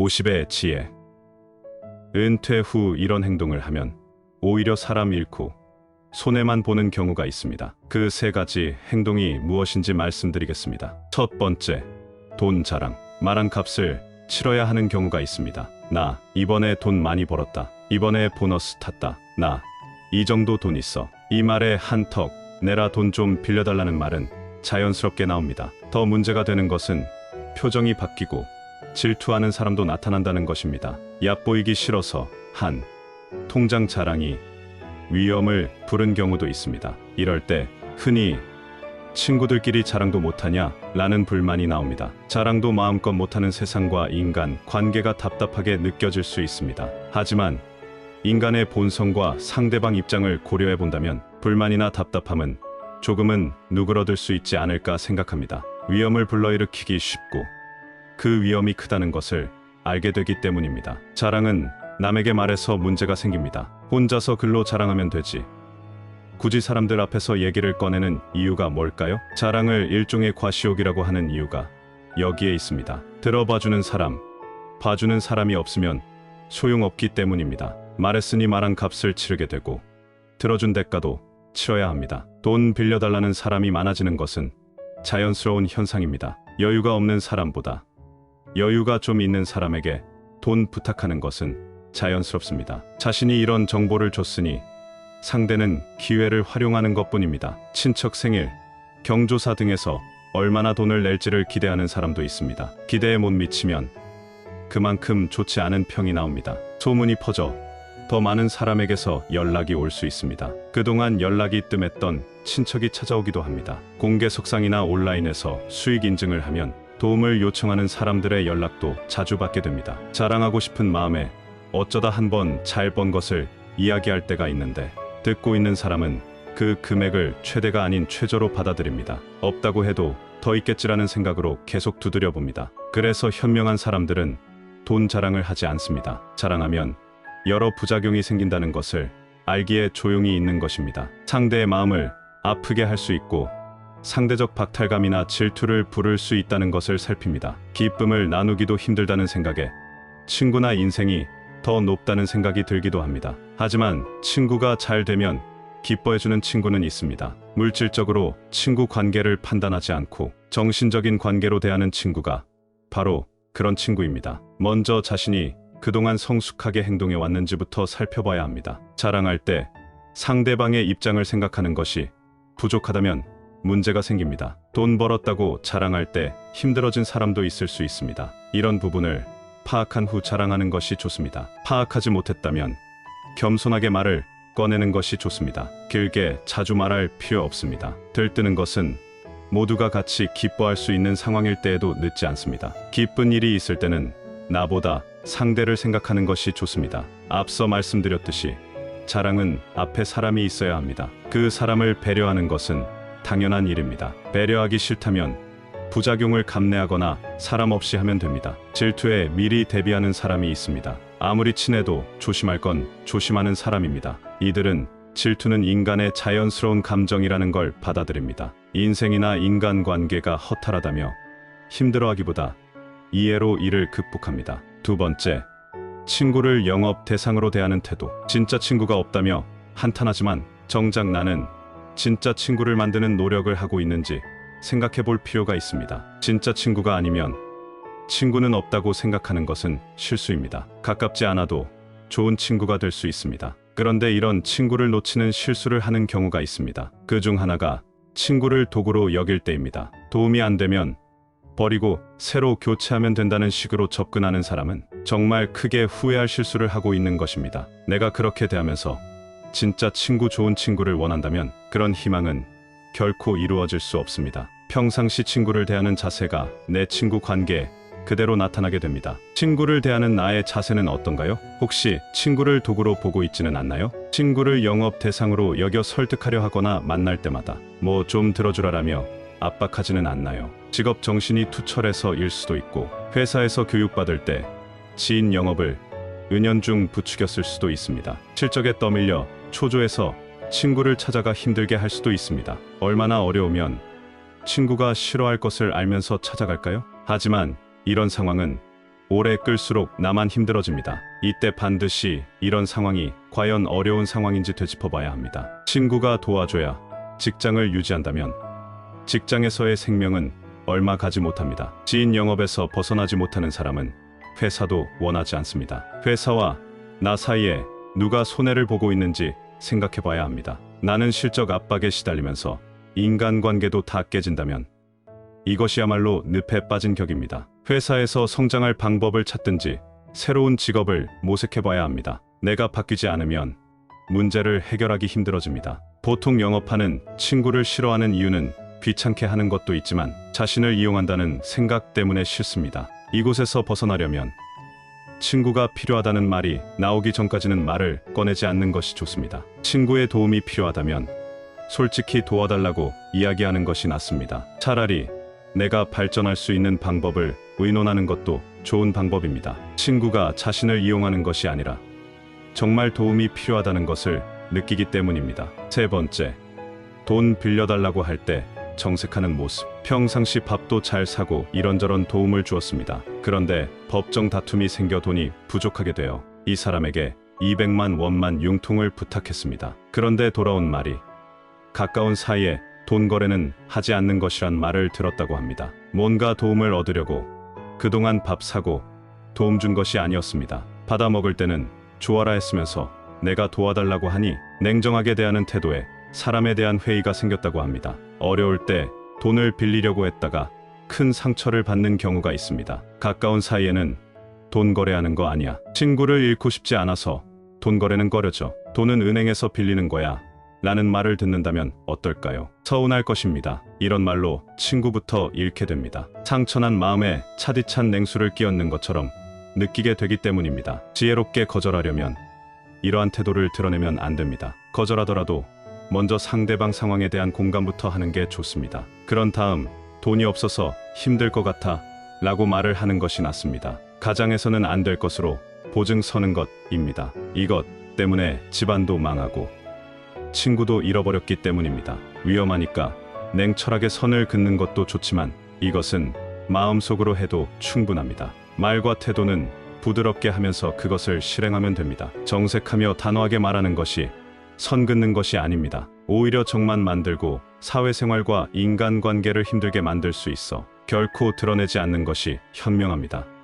50의 지혜. 은퇴 후 이런 행동을 하면 오히려 사람 잃고 손해만 보는 경우가 있습니다. 그 세 가지 행동이 무엇인지 말씀드리겠습니다. 첫 번째, 돈 자랑. 말한 값을 치러야 하는 경우가 있습니다. 나 이번에 돈 많이 벌었다. 이번에 보너스 탔다. 나 이 정도 돈 있어. 이 말에 한턱 내라 돈 좀 빌려달라는 말은 자연스럽게 나옵니다. 더 문제가 되는 것은 표정이 바뀌고 질투하는 사람도 나타난다는 것입니다. 얕보이기 싫어서 한 통장 자랑이 위험을 부른 경우도 있습니다. 이럴 때 흔히 친구들끼리 자랑도 못하냐? 라는 불만이 나옵니다. 자랑도 마음껏 못하는 세상과 인간, 관계가 답답하게 느껴질 수 있습니다. 하지만 인간의 본성과 상대방 입장을 고려해 본다면 불만이나 답답함은 조금은 누그러들 수 있지 않을까 생각합니다. 위험을 불러일으키기 쉽고 그 위험이 크다는 것을 알게 되기 때문입니다. 자랑은 남에게 말해서 문제가 생깁니다. 혼자서 글로 자랑하면 되지. 굳이 사람들 앞에서 얘기를 꺼내는 이유가 뭘까요? 자랑을 일종의 과시욕이라고 하는 이유가 여기에 있습니다. 들어봐주는 사람, 봐주는 사람이 없으면 소용없기 때문입니다. 말했으니 말한 값을 치르게 되고 들어준 대가도 치러야 합니다. 돈 빌려달라는 사람이 많아지는 것은 자연스러운 현상입니다. 여유가 없는 사람보다 여유가 좀 있는 사람에게 돈 부탁하는 것은 자연스럽습니다. 자신이 이런 정보를 줬으니 상대는 기회를 활용하는 것 뿐입니다. 친척 생일, 경조사 등에서 얼마나 돈을 낼지를 기대하는 사람도 있습니다. 기대에 못 미치면 그만큼 좋지 않은 평이 나옵니다. 소문이 퍼져 더 많은 사람에게서 연락이 올 수 있습니다. 그동안 연락이 뜸했던 친척이 찾아오기도 합니다. 공개 석상이나 온라인에서 수익 인증을 하면 도움을 요청하는 사람들의 연락도 자주 받게 됩니다. 자랑하고 싶은 마음에 어쩌다 한 번 잘 번 것을 이야기할 때가 있는데 듣고 있는 사람은 그 금액을 최대가 아닌 최저로 받아들입니다. 없다고 해도 더 있겠지라는 생각으로 계속 두드려 봅니다. 그래서 현명한 사람들은 돈 자랑을 하지 않습니다. 자랑하면 여러 부작용이 생긴다는 것을 알기에 조용히 있는 것입니다. 상대의 마음을 아프게 할 수 있고 상대적 박탈감이나 질투를 부를 수 있다는 것을 살핍니다. 기쁨을 나누기도 힘들다는 생각에 친구나 인생이 더 높다는 생각이 들기도 합니다. 하지만 친구가 잘 되면 기뻐해주는 친구는 있습니다. 물질적으로 친구 관계를 판단하지 않고 정신적인 관계로 대하는 친구가 바로 그런 친구입니다. 먼저 자신이 그동안 성숙하게 행동해 왔는지부터 살펴봐야 합니다. 자랑할 때 상대방의 입장을 생각하는 것이 부족하다면 문제가 생깁니다. 돈 벌었다고 자랑할 때 힘들어진 사람도 있을 수 있습니다. 이런 부분을 파악한 후 자랑하는 것이 좋습니다. 파악하지 못했다면 겸손하게 말을 꺼내는 것이 좋습니다. 길게 자주 말할 필요 없습니다. 들뜨는 것은 모두가 같이 기뻐할 수 있는 상황일 때에도 늦지 않습니다. 기쁜 일이 있을 때는 나보다 상대를 생각하는 것이 좋습니다. 앞서 말씀드렸듯이 자랑은 앞에 사람이 있어야 합니다. 그 사람을 배려하는 것은 당연한 일입니다. 배려하기 싫다면 부작용을 감내하거나 사람 없이 하면 됩니다. 질투에 미리 대비하는 사람이 있습니다. 아무리 친해도 조심할 건 조심하는 사람입니다. 이들은 질투는 인간의 자연스러운 감정이라는 걸 받아들입니다. 인생이나 인간관계가 허탈하다며 힘들어하기보다 이해로 이를 극복합니다. 두 번째, 친구를 영업 대상으로 대하는 태도. 진짜 친구가 없다며 한탄하지만 정작 나는 진짜 친구를 만드는 노력을 하고 있는지 생각해 볼 필요가 있습니다. 진짜 친구가 아니면 친구는 없다고 생각하는 것은 실수입니다. 가깝지 않아도 좋은 친구가 될 수 있습니다. 그런데 이런 친구를 놓치는 실수를 하는 경우가 있습니다. 그 중 하나가 친구를 도구로 여길 때입니다. 도움이 안 되면 버리고 새로 교체하면 된다는 식으로 접근하는 사람은 정말 크게 후회할 실수를 하고 있는 것입니다. 내가 그렇게 대하면서 진짜 친구 좋은 친구를 원한다면 그런 희망은 결코 이루어질 수 없습니다. 평상시 친구를 대하는 자세가 내 친구 관계에 그대로 나타나게 됩니다. 친구를 대하는 나의 자세는 어떤가요? 혹시 친구를 도구로 보고 있지는 않나요? 친구를 영업 대상으로 여겨 설득하려 하거나 만날 때마다 뭐 좀 들어주라라며 압박하지는 않나요? 직업 정신이 투철해서 일 수도 있고 회사에서 교육받을 때 지인 영업을 은연중 부추겼을 수도 있습니다. 실적에 떠밀려 초조해서 친구를 찾아가 힘들게 할 수도 있습니다. 얼마나 어려우면 친구가 싫어할 것을 알면서 찾아갈까요? 하지만 이런 상황은 오래 끌수록 나만 힘들어집니다. 이때 반드시 이런 상황이 과연 어려운 상황인지 되짚어봐야 합니다. 친구가 도와줘야 직장을 유지한다면 직장에서의 생명은 얼마 가지 못합니다. 지인 영업에서 벗어나지 못하는 사람은 회사도 원하지 않습니다. 회사와 나 사이에 누가 손해를 보고 있는지 생각해 봐야 합니다. 나는 실적 압박에 시달리면서 인간관계도 다 깨진다면 이것이야말로 늪에 빠진 격입니다. 회사에서 성장할 방법을 찾든지 새로운 직업을 모색해 봐야 합니다. 내가 바뀌지 않으면 문제를 해결하기 힘들어집니다. 보통 영업하는 친구를 싫어하는 이유는 귀찮게 하는 것도 있지만 자신을 이용한다는 생각 때문에 싫습니다. 이곳에서 벗어나려면 친구가 필요하다는 말이 나오기 전까지는 말을 꺼내지 않는 것이 좋습니다. 친구의 도움이 필요하다면 솔직히 도와달라고 이야기하는 것이 낫습니다. 차라리 내가 발전할 수 있는 방법을 의논하는 것도 좋은 방법입니다. 친구가 자신을 이용하는 것이 아니라 정말 도움이 필요하다는 것을 느끼기 때문입니다. 세 번째, 돈 빌려달라고 할 때 정색하는 모습. 평상시 밥도 잘 사고 이런저런 도움을 주었습니다. 그런데 법정 다툼이 생겨 돈이 부족하게 되어 이 사람에게 200만 원만 융통을 부탁했습니다. 그런데 돌아온 말이 가까운 사이에 돈 거래는 하지 않는 것이란 말을 들었다고 합니다. 뭔가 도움을 얻으려고 그동안 밥 사고 도움 준 것이 아니었습니다. 받아 먹을 때는 좋아라 했으면서 내가 도와달라고 하니 냉정하게 대하는 태도에 사람에 대한 회의가 생겼다고 합니다. 어려울 때 돈을 빌리려고 했다가 큰 상처를 받는 경우가 있습니다. 가까운 사이에는 돈 거래하는 거 아니야. 친구를 잃고 싶지 않아서 돈 거래는 꺼려져. 돈은 은행에서 빌리는 거야. 라는 말을 듣는다면 어떨까요? 서운할 것입니다. 이런 말로 친구부터 잃게 됩니다. 상처난 마음에 차디찬 냉수를 끼얹는 것처럼 느끼게 되기 때문입니다. 지혜롭게 거절하려면 이러한 태도를 드러내면 안 됩니다. 거절하더라도 먼저 상대방 상황에 대한 공감부터 하는 게 좋습니다. 그런 다음 돈이 없어서 힘들 것 같아 라고 말을 하는 것이 낫습니다. 가장에서는 안 될 것으로 보증 서는 것입니다. 이것 때문에 집안도 망하고 친구도 잃어버렸기 때문입니다. 위험하니까 냉철하게 선을 긋는 것도 좋지만 이것은 마음속으로 해도 충분합니다. 말과 태도는 부드럽게 하면서 그것을 실행하면 됩니다. 정색하며 단호하게 말하는 것이 선 긋는 것이 아닙니다. 오히려 정만 만들고 사회생활과 인간관계를 힘들게 만들 수 있어 결코 드러내지 않는 것이 현명합니다.